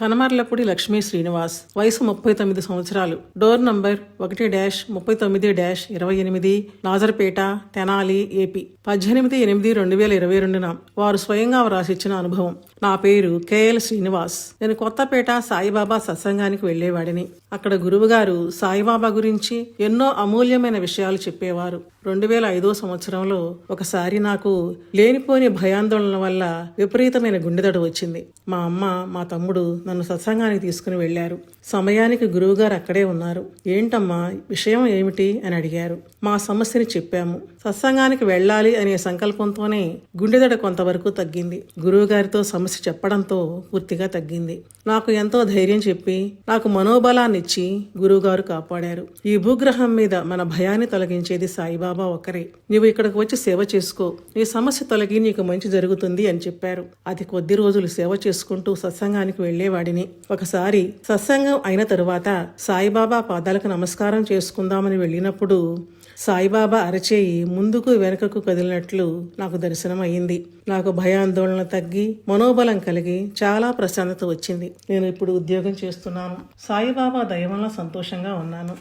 కనమర్లపూడి లక్ష్మీ శ్రీనివాస్ వయసు ముప్పై తొమ్మిది సంవత్సరాలు. డోర్ నంబర్ ఒకటి డాష్ ముప్పై తొమ్మిది డాష్ ఇరవై ఎనిమిది నాజర్పేట తెనాలి ఏపీ. పద్దెనిమిది ఎనిమిది రెండు వేల ఇరవై రెండున వారు స్వయంగా వ్రాసిచ్చిన అనుభవం. నా పేరు కేఎల్ శ్రీనివాస్. నేను కొత్తపేట సాయిబాబా సత్సంగానికి వెళ్ళేవాడిని అక్కడ గురువుగారు సాయిబాబా గురించి ఎన్నో అమూల్యమైన విషయాలు చెప్పేవారు. రెండు వేల ఐదో సంవత్సరంలో ఒకసారి నాకు లేనిపోని భయాందోళన వల్ల విపరీతమైన గుండెదడ వచ్చింది. మా అమ్మ మా తమ్ముడు నన్ను సత్సంగానికి తీసుకుని వెళ్ళారు సమయానికి గురువుగారు అక్కడే ఉన్నారు. ఏంటమ్మా విషయం ఏమిటి అని అడిగారు. మా సమస్యని చెప్పాము. సత్సంగానికి వెళ్ళాలి అనే సంకల్పంతోనే గుండెదడ కొంతవరకు తగ్గింది. గురువుగారితో సమస్య చెప్పడంతో పూర్తిగా తగ్గింది. నాకు ఎంతో ధైర్యం చెప్పి నాకు మనోబలాన్ని ఇచ్చి గురువుగారు కాపాడారు. ఈ భూగ్రహం మీద మన భయాన్ని తొలగించేది సాయిబాబా ఒక్కరే నీవు ఇక్కడికి వచ్చి సేవ చేసుకో. నీ సమస్య తొలగి నీకు మంచి జరుగుతుంది అని చెప్పారు. అది కొద్ది రోజులు సేవ చేసుకుంటూ సత్సంగానికి వాడిని. ఒకసారి సత్సంగం అయిన తరువాత సాయిబాబా పాదాలకు నమస్కారం చేసుకుందామని వెళ్ళినప్పుడు సాయిబాబా అరచేయి ముందుకు వెనుకకు కదిలినట్లు నాకు దర్శనం అయింది నాకు భయాందోళన తగ్గి మనోబలం కలిగి చాలా ప్రశాంతత వచ్చింది. నేను ఇప్పుడు ఉద్యోగం చేస్తున్నాను. సాయిబాబా దయవల్ల సంతోషంగా ఉన్నాను.